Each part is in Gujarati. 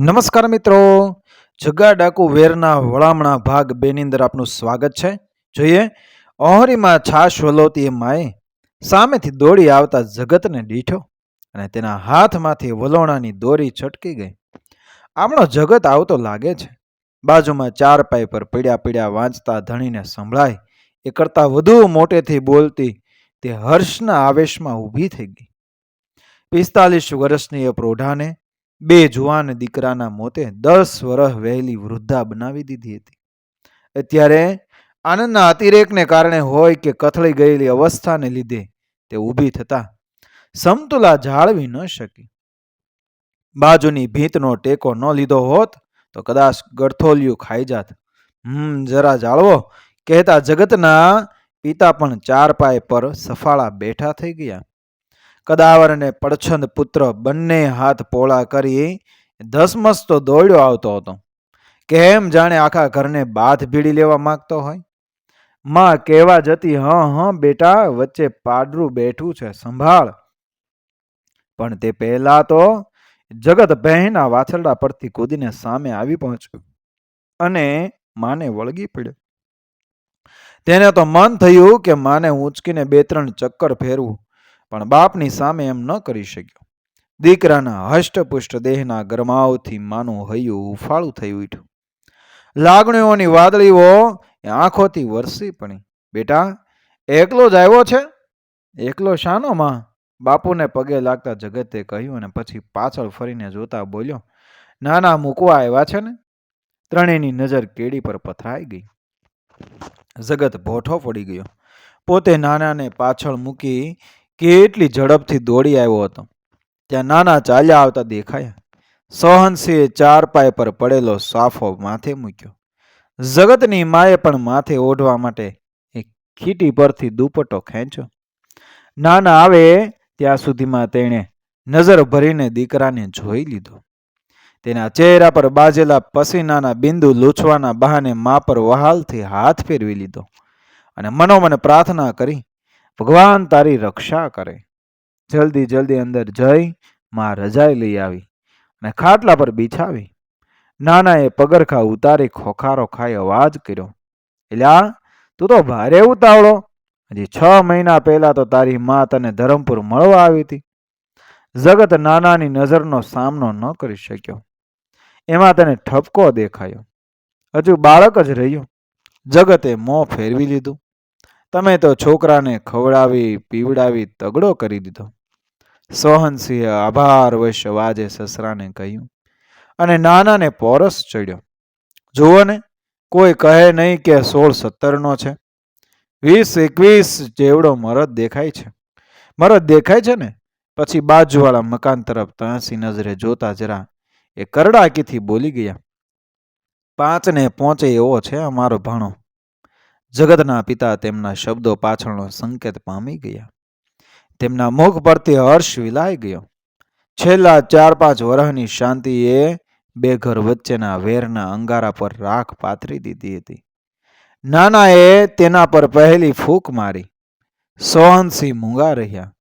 નમસ્કાર મિત્રો. જગા ડાકુ વેરના વળામણા ભાગ બેની અંદર આપનું સ્વાગત છે. જોઈએ, ઓહરીમાં છાશ વલોતી એ માએ સામેથી દોડી આવતા જગતને દીઠો અને તેના હાથમાંથી વલોણાની દોરી છટકી ગઈ. આપણો જગત આવતો લાગે છે. બાજુમાં ચાર પાઈ પર પીડ્યા પીડ્યા વાંચતા ધણીને સંભળાય. એ કરતાં વધુ મોટેથી બોલતી તે હર્ષના આવેશમાં ઊભી થઈ ગઈ. પિસ્તાલીસ વર્ષની એ પ્રૌઢાને બે જુવાન દીકરાના મોતે દસ વર્ષ વહેલી વૃદ્ધા બનાવી દીધી હતી. અત્યારે આનંદના અતિરેકને કારણે હોય કે કથળી ગયેલી અવસ્થાને લીધે તે ઊભી થતા સમતુલા જાળવી ન શકી. બાજુની ભીંતનો ટેકો ન લીધો હોત તો કદાચ ગળથોલિયું ખાઈ જાત. હમ, જરા જાળવો, કહેતા જગતના પિતા પણ ચાર પાય પર સફાળા બેઠા થઈ ગયા. કદાવર અને પડછંદ પુત્ર બંને હાથ પોળા કરી ધસમસતો દોડ્યો આવતો હતો. કેમ જાણે આખા ઘરને બાથ ભીડી લેવા માંગતો હોય? માં કહેવા જતી, હ હ, બેટા, વચ્ચે પાડરું બેઠું છે, સંભાળ. પણ તે પહેલા તો જગત બહેના વાછરડા પરથી કૂદીને સામે આવી પહોંચ્યું અને માને વળગી પડ્યો. તેને તો મન થયું કે માને ઊંચકીને બે ત્રણ ચક્કર ફેરવું. પણ બાપની સામે એમ ન કરી શક્યો. દીકરાના હષ્ટપુષ્ટ દેહના ગરમાવથી માનું હૈયું ઉફાળું થઈ ઉઠ્યું. લાગણીઓની વાદળીઓ આંખોથી વરસી પડી. બેટા, એકલો જ આવ્યો છે? એકલો શાનો માં? બાપુને પગે લાગતા જગતે કહ્યું અને પછી પાછળ ફરીને જોતા બોલ્યો, નાના મૂકવા આવ્યા છે ને? ત્રણેયની નજર કેડી પર પથરાઈ ગઈ. જગત ભોઠો પડી ગયો. પોતે નાનાને પાછળ મૂકી કેટલી ઝડપથી દોડી આવ્યો હતો. ત્યાં નાના ચાલ્યા આવતા દેખાયા. સોહનસિંહે ચાર પાય પર પડેલો સાફો માથે મૂક્યો. જગતની માએ પણ માથે ઓઢવા માટે એક ખીટી પરથી દુપટ્ટો ખેંચ્યો. નાના આવે, ત્યાં સુધીમાં તેણે નજર ભરીને દીકરાને જોઈ લીધો. તેના ચહેરા પર બાજેલા પસીનાના બિંદુ લૂછવાના બહાને મા પર વહાલથી હાથ ફેરવી લીધો અને મનોમન પ્રાર્થના કરી ભગવાન તારી રક્ષા કરે. જલ્દી જલ્દી અંદર જઈ, માં રજાઈ લઈ આવી અને ખાટલા પર બિછાવી. નાનાએ પગરખા ઉતારી ખોખારો ખાઈ અવાજ કર્યો, એલા, તું તો ભારે ઉતાવળો. હજી છ મહિના પહેલા તો તારી મા તને ધરમપુર મળવા આવી હતી. જગત નાનાની નજરનો સામનો ન કરી શક્યો. એમાં તને ઠપકો દેખાયો. હજુ બાળક જ રહ્યું. જગતે મોં ફેરવી લીધું. તમે તો છોકરાને ખવડાવી, પીવડાવી, તગડો કરી દીધો. સોહનસિંહે આભાર વૈશ્ય અવાજે સસરાને કહ્યું. અને નાનાને પોરસ ચડ્યો. જુઓ ને, કોઈ કહે નહીં કે સોળ સત્તરનો છે. વીસ એકવીસ જેવડો મરદ દેખાય છે. મરદ દેખાય છે ને? પછી બાજુવાળા મકાન તરફ તાંસી નજરે જોતા જરા એ કરડાકીથી બોલી ગયા. પાંચને પહોંચે એવો છે અમારો ભાણો. જગતના પિતા તેમના શબ્દો પાછળનો સંકેત પામી ગયા. તેમના મુખ પરથી હર્ષ વિલાઈ ગયો. છેલ્લા ચાર પાંચ વર્ષની શાંતિએ બે ઘર વચ્ચેના વેરના અંગારા પર રાખ પાથરી દીધી હતી. નાનાએ તેના પર પહેલી ફૂંક મારી. સોહનસિંહ મૂંગા રહ્યા.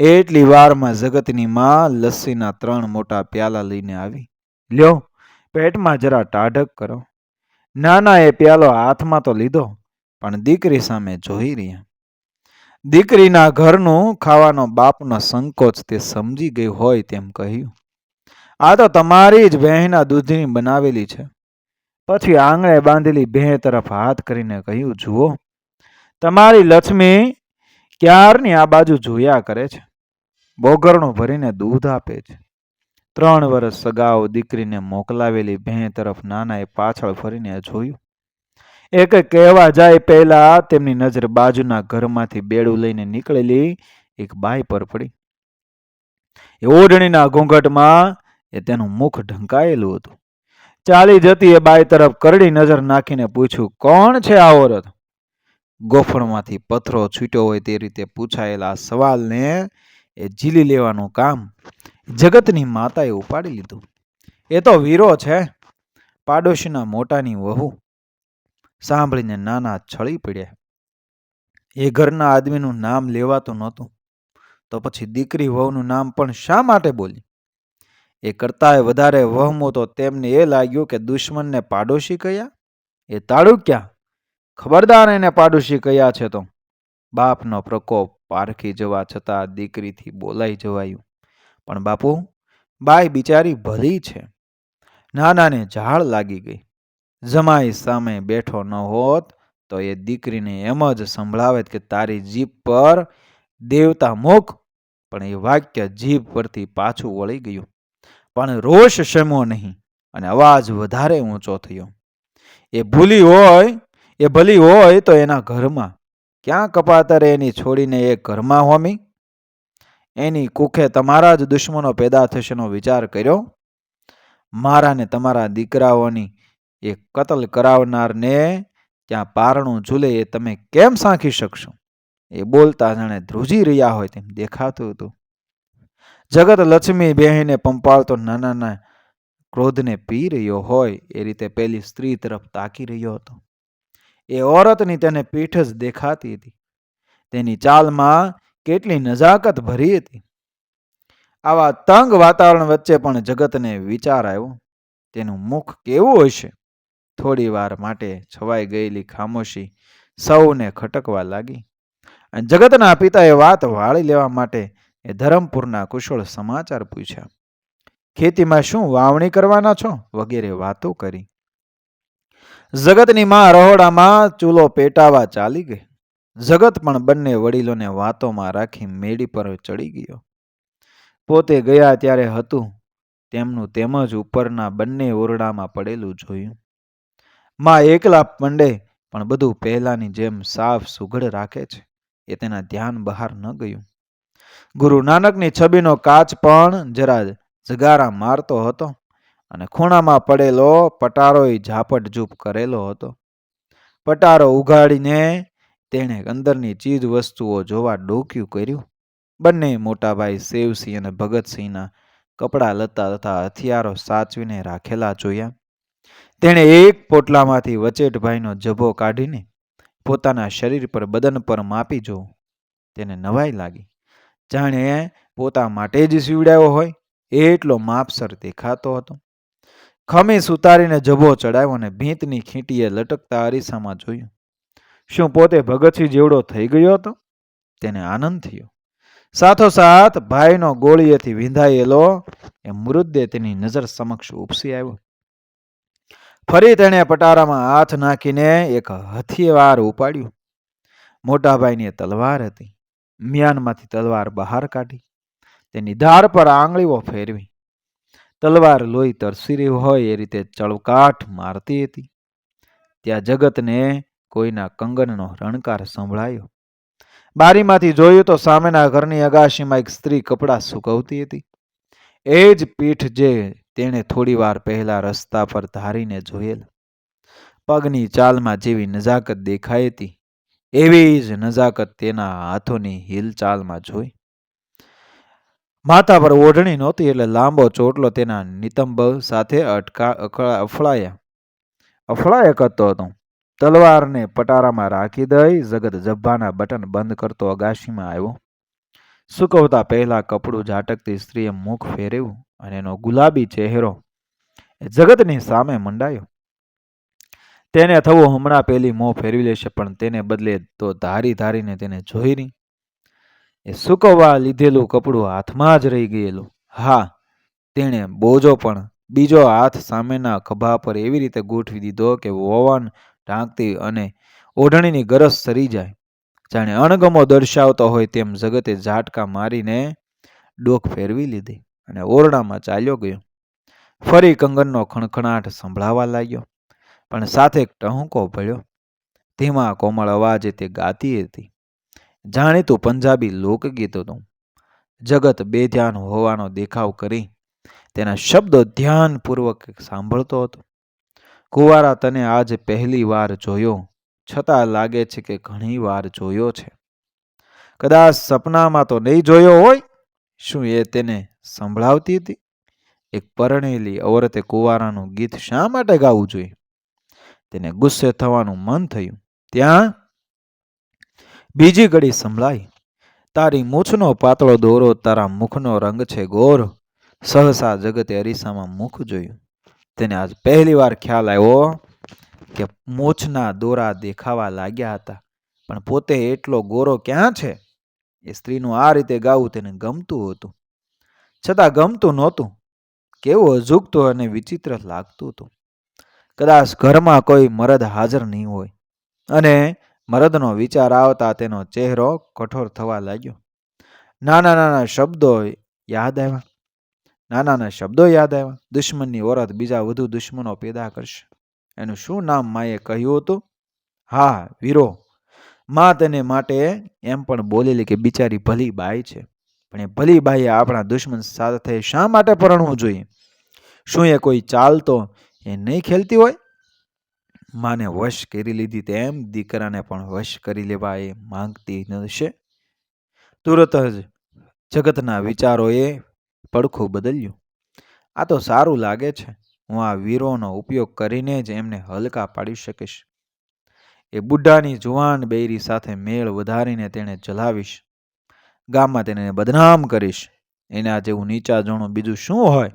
એટલી વારમાં જગતની માં લસ્સીના ત્રણ મોટા પ્યાલા લઈને આવી. લ્યો, પેટમાં જરા ટાઢક કરો. નાનાએ પ્યાલો હાથમાં તો લીધો. પણ દીકરી સામે જોઈ રહ્યા. દીકરીના ઘરનું ખાવાનો બાપનો સંકોચ તે સમજી ગઈ હોય તેમ કહ્યું. આ તો તમારી જ બહેના દૂધની બનાવેલી છે. પછી આંગણે બાંધેલી ભેં તરફ હાથ કરીને કહ્યું, જુઓ, તમારી લક્ષ્મી ક્યારની આ બાજુ જોયા કરે છે? બોગરણું ભરીને દૂધ આપે છે. ત્રણ વર્ષ સગાઓ દીકરીને મોકલાવેલી ભેં તરફ નાનાએ પાછળ ફરીને જોયું. એક કહેવા જાય પહેલા, તેમની નજર બાજુના ઘરમાંથી બેડું લઈને નીકળેલી એક બાઈ પર પડી. એ ઓઢણીના ઘૂંઘટમાં એ તેનું મુખ ઢંકાયેલું હતું. ચાલી જતી એ બાઈ તરફ કરડી નજર નાખીને પૂછ્યું, કોણ છે આ ઓરત? ગોફણમાંથી પથ્થરો છૂટ્યો હોય તે રીતે પૂછાયેલા સવાલને એ ઝીલી લેવાનું કામ જગતની માતાએ ઉપાડી લીધું. એ તો વીરો છે, પાડોશીના મોટાની વહુ. સાંભળીને નાના છળી પડ્યા. એ ઘરના આદમીનું નામ લેવાતું નહોતું. તો પછી દીકરી વહુનું નામ પણ શા માટે બોલી? એ કરતાંય વધારે વહમો તો તેમને એ લાગ્યું કે દુશ્મનને પાડોશી કયા? એ તાળુક્યા ખબરદાર એને પાડોશી કયા છે તો? બાપનો પ્રકોપ પારખી જવા છતાં દીકરીથી બોલાઈ જવાયું. પણ બાપુ, બાઈ બિચારી ભલી છે. નાનાને ઝાડ લાગી ગઈ. જમાઈ સામે બેઠો ન હોત તો એ દીકરીને એમ જ સંભળાવેત કે તારી જીભ પર દેવતા મુખ, પણ એ વાક્ય જીભ પરથી પાછું વળી ગયું. પણ રોષ શમ્યો નહીં અને અવાજ વધારે ઊંચો થયો. એ ભૂલી હોય, એ ભલી હોય તો એના ઘરમાં ક્યાં કપાતરે એની છોડીને એ ઘરમાં હોમી? એની કુખે તમારા જ દુશ્મનો પેદા થશેનો વિચાર કર્યો? મારા ને તમારા દીકરાઓની એ કતલ કરાવનારને ત્યાં પારણું ઝૂલે એ તમે કેમ સાંખી શકશો? એ બોલતા જાણે ધ્રુજી રહ્યા હોય તેમ દેખાતું હતું. જગત લક્ષ્મી બેહીને પંપાળતો નાના ક્રોધને પી રહ્યો હોય એ રીતે પેલી સ્ત્રી તરફ તાકી રહ્યો હતો. એ ઓરતની તેને પીઠ જ દેખાતી હતી. તેની ચાલમાં કેટલી નજાકત ભરી હતી. આવા તંગ વાતાવરણ વચ્ચે પણ જગતને વિચાર આવ્યો. તેનું મુખ કેવું હશે? થોડી વાર માટે છવાઈ ગયેલી ખામોશી સૌને ખટકવા લાગી. અને જગતના પિતાએ વાત વાળી લેવા માટે એ ધરમપુરના કુશળ સમાચાર પૂછ્યા. ખેતીમાં શું વાવણી કરવાના છો? વગેરે વાતો કરી. જગતની માં રહોડામાં ચૂલો પેટાવા ચાલી ગઈ. જગત પણ બંને વડીલોને વાતોમાં રાખી મેડી પર ચડી ગયો. પોતે ગયા ત્યારે હતું. તેમનું તેમજ ઉપરના બંને ઓરડામાં પડેલું જોયું. માં એકલા મંડે, પણ બધું પહેલાની જેમ સાફ સુઘડ રાખે છે. એ તેના ધ્યાન બહાર ન ગયું. ગુરુ નાનકની છબીનો કાચ પણ જરા જગારા મારતો હતો અને ખૂણામાં પડેલો પટારોય ઝાપટઝૂપ કરેલો હતો. પટારો ઉઘાડીને તેણે અંદરની ચીજ વસ્તુઓ જોવા ડોક્યું કર્યું. બંને મોટાભાઈ સેવસિંહ અને ભગતસિંહના કપડાં લતા તથા હથિયારો સાચવીને રાખેલા જોયા. તેણે એક પોટલામાંથી વચેટભાઈનો જભો કાઢીને પોતાના શરીર પર બદન પર માપી જો તેને નવાઈ લાગી. જાણે પોતા માટે જ સીવડાયો હોય, એટલો માપસર દેખાતો હતો. ખમીસ ઉતારીને જભો ચડાવ્યો અને ભીંતની ખીંટીએ લટકતા અરીસામાં જોયું. શું પોતે ભગતસિંહ જેવડો થઈ ગયો હતો? તેને આનંદ થયો. સાથોસાથ ભાઈનો ગોળીએથી વિંધાયેલો એ મૃતદેહ તેની નજર સમક્ષ ઉપસી આવ્યો. ફરી તેણે પટારામાં હાથ નાખીને એક હથિયાર ઉપાડ્યું. મોટાભાઈની તલવાર હતી. મ્યાનમાંથી તલવાર બહાર કાઢી. તેની ધાર પર આંગળીઓ ફેરવી. તલવાર લોહી તરસી રહી હોય એ રીતે ચળકાટ મારતી હતી. ત્યાં જગતને કોઈના કંગનનો રણકાર સંભળાયો. બારીમાંથી જોયું તો સામેના ઘરની અગાશીમાં એક સ્ત્રી કપડાં સુકવતી હતી. એ જ પીઠ જે તેણે થોડી વાર પહેલા રસ્તા પર ધારીને જોયેલ. પગની ચાલમાં જેવી નજાકત દેખાઈ હતી, એવી જ નજાકત તેના હાથોની હિલચાલમાં જોઈ. માથા પર ઓઢણી નહોતી એટલે લાંબો ચોટલો તેના નિતંબ સાથે અટકા અફળાયા. અફળાય કરતો હતો. તલવારને પટારામાં રાખી દઈ જગત જબ્બાના બટન બંધ કરતો અગાશીમાં આવ્યો. સુકવતા પહેલા કપડું ઝાટકતી સ્ત્રીએ મુખ ફેરવ્યું અને એનો ગુલાબી ચહેરો જગતની સામે મંડાયો. તેને થવું હમણાં પેલી મોં ફેરવી લેશે, પણ તેને બદલે તો ધારી ધારીને તેને જોઈ નહીં. એ સુકવવા લીધેલું કપડું હાથમાં જ રહી ગયેલું. હા, તેણે બોજો પણ બીજો હાથ સામેના ખભા પર એવી રીતે ગોઠવી દીધો કે વોવાન ઢાંકતી અને ઓઢણીની ગરજ સરી જાય. જાણે અણગમો દર્શાવતો હોય તેમ જગતે ઝાટકા મારીને ડોક ફેરવી લીધી અને ઓરડામાં ચાલ્યો ગયો. ફરી કંગનનો ખણખણાટ સંભળાવા લાગ્યો, પણ સાથે એક ટહુકો ભળ્યો. ધીમા કોમળ અવાજે તે ગાતી હતી, જાણીતું પંજાબી લોકગીત હતું. જગત બેધ્યાન હોવાનો દેખાવ કરી તેના શબ્દો ધ્યાનપૂર્વક સાંભળતો હતો. કુવારા તને આજ પહેલી વાર જોયો. છતાં લાગે છે કે ઘણી વાર જોયો છે. કદાચ સપનામાં તો નહીં જોયો હોય, શું એ તેને સંભળાવતી હતી? એક પરણેલી ઔરતે કુવારાનું ગીત શા માટે ગાવું જોઈએ? તેને ગુસ્સે થવાનું મન થયું. ત્યાં બીજી ઘડી સંભળાઈ. તારી મૂછનો પાતળો દોરો તારા મુખનો રંગ છે ગોર. સહસા જગતે અરીસામાં મુખ જોયું. તેને આજ પહેલી વાર ખ્યાલ આવ્યો. કે મોછના દોરા દેખાવા લાગ્યા હતા. પણ પોતે એટલો ગોરો ક્યાં છે? એ સ્ત્રીનું આ રીતે ગાવું તેને ગમતું હતું. છતાં ગમતું નહોતું. કેવું અજુગતું અને વિચિત્ર લાગતું હતું. કદાચ ઘરમાં કોઈ મરદ હાજર નહીં હોય. અને મરદનો વિચાર આવતા તેનો ચહેરો કઠોર થવા લાગ્યો. નાના નાના શબ્દો યાદ આવ્યા. નાના નાના શબ્દો યાદ આવ્યા. દુશ્મનની ઓરત બીજા વધુ દુશ્મનો પેદા કરશે. એનું શું નામ માએ કહ્યું હતું? હા, વીરો. માં તેને માટે એમ પણ બોલેલી કે બિચારી ભલી બાઈ છે. પણ એ ભલી બાઈએ આપણા દુશ્મન સાથે શા માટે પરણવું જોઈએ? શું એ કોઈ ચાલતો એ નહીં ખેલતી હોય? માને વશ કરી લીધી તેમ દીકરાને પણ વશ કરી લેવા એ માંગતી નશે તુરત જ જગતના વિચારોએ પડખું બદલ્યું. આ તો સારું લાગે છે. હું આ વીરોનો ઉપયોગ કરીને જ એમને હલકા પાડી શકીશ. એ બુઢાની જુવાન બૈરી સાથે મેળ વધારીને તેણે જલાવીશ. ગામમાં તેને બદનામ કરીશ. એના જેવું નીચા જોણું બીજું શું હોય?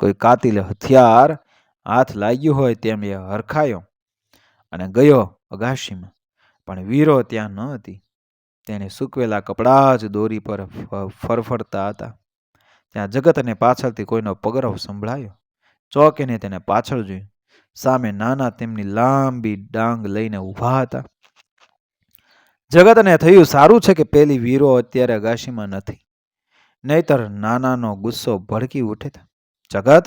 કોઈ કાતિલ હથિયાર હાથ લાગ્યું હોય તેમ એ હરખાયો અને ગયો અગાશીમાં, પણ વીરો ત્યાં ન હતી. તેને સૂકવેલા કપડાં જ દોરી પર ફ- ફરફરતા હતા. ત્યાં જગત અને પાછળથી કોઈનો પગરવ સંભળાયો. ચોકીને તેને પાછળ જોયું. સામે નાના તેમની લાંબી ડાંગ લઈને ઊભા હતા. જગતને થયું સારું છે કે પેલી વીરો અત્યારે અગાશીમાં નથી. નહીતર નાનાનો ગુસ્સો ભડકી ઉઠે જગત,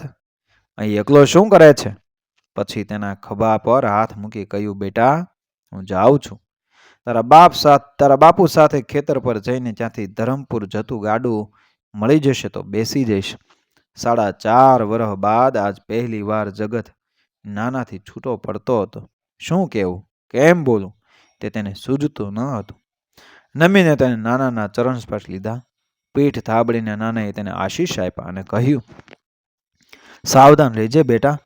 અહીં એકલો શું કરે છે? પછી તેના ખભા પર હાથ મૂકી કહ્યું, બેટા, હું જાઉં છું. તારા બાપ સાથ તારા બાપુ સાથે ખેતર પર જઈને ત્યાંથી ધરમપુર જતું ગાડું મળી જશે તો બેસી જઈશ. સાડા ચાર વર્ષ બાદ આજ પહેલી વાર જગત નાનાથી છૂટો પડતો હતો. શું કહેવું કેમ બોલું? તે તેને સૂઝતું ન હતું. નમીને તેને નાનાના ચરણ સ્પર્શ લીધા. પીઠ થાબડીને નાનાએ તેને આશીષ આપ્યા અને કહ્યું, સાવધાન રહેજે બેટા.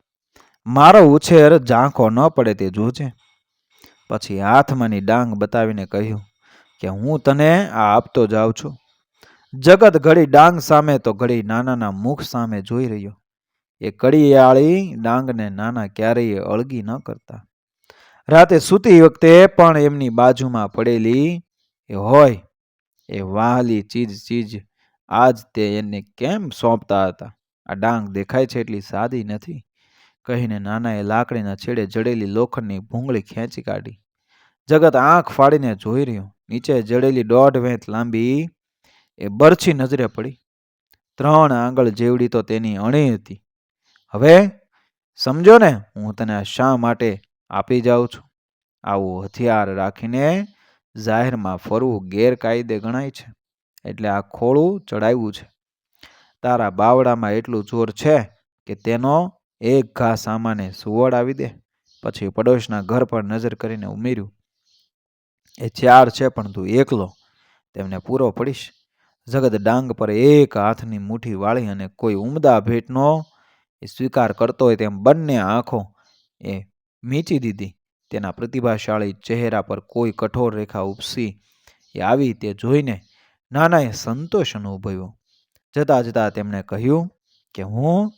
મારો ઉછેર ઝાંખો ન પડે તે જોજે. પછી હાથમાંની ડાંગ બતાવીને કહ્યું, કે હું તને આ આપતો જાઉં છું. જગત ઘડી ડાંગ સામે તો ઘડી નાનાના મુખ સામે જોઈ રહ્યો. એ કડિયાળી ડાંગને નાના ક્યારેય અળગી ન કરતા. રાતે સૂતી વખતે પણ એમની બાજુમાં પડેલી એ હોય, એ વાહલી ચીજ ચીજ, આજ તે એને કેમ સોંપતા હતા? આ ડાંગ દેખાય છે એટલી સાદી નથી. કહીને નાનાએ લાકડીના છેડે જડેલી લોખંડની ભૂંગળી ખેંચી કાઢી. જગત આંખ ફાડીને જોઈ રહ્યું. નીચે જડેલી દોઢ વેંત લાંબી એ બરછી નજરે પડી. ત્રણ આંગળ જેવડી તો તેની અણી હતી. હવે સમજો ને હું તને શા માટે આપી જાઉં છું? આવું હથિયાર રાખીને જાહેરમાં ફરવું ગેરકાયદે ગણાય છે. એટલે આ ખોળું ચડાવ્યું છે. તારા બાવડામાં એટલું જોર છે કે તેનો એક ઘા સામાને સુવડાવી દે. પછી પડોશના ઘર પર નજર કરીને ઉમેર્યું, એ ચાર છે પણ તું એકલો. તેમને પૂરો પડીશ. જગત ડાંગ પર એક હાથની મુઠ્ઠી વાળી અને કોઈ ઉમદા ભેટનો એ સ્વીકાર કરતો હોય તેમ બંને આંખો એ મીચી દીધી. તેના પ્રતિભાશાળી ચહેરા પર કોઈ કઠોર રેખા ઉપસી એ આવી તે જોઈને નાનાએ સંતોષ અનુભવ્યો. જતા જતાં તેમણે કહ્યું કે હું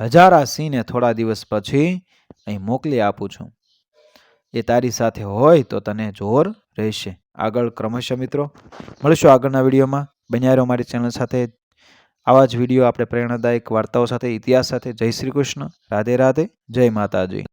હજારા સિંહને થોડા દિવસ પછી અહીં મોકલી આપું છું. એ તારી સાથે હોય તો તને જોર રહેશે. આગળ ક્રમશઃ મિત્રો, મળશું આગળના વિડીયોમાં. બન્યા રહ્યો મારી ચેનલ સાથે. આવા જ વીડિયો આપણે પ્રેરણાદાયક વાર્તાઓ સાથે, ઇતિહાસ સાથે. જય શ્રી કૃષ્ણ. રાધે રાધે. જય માતાજી.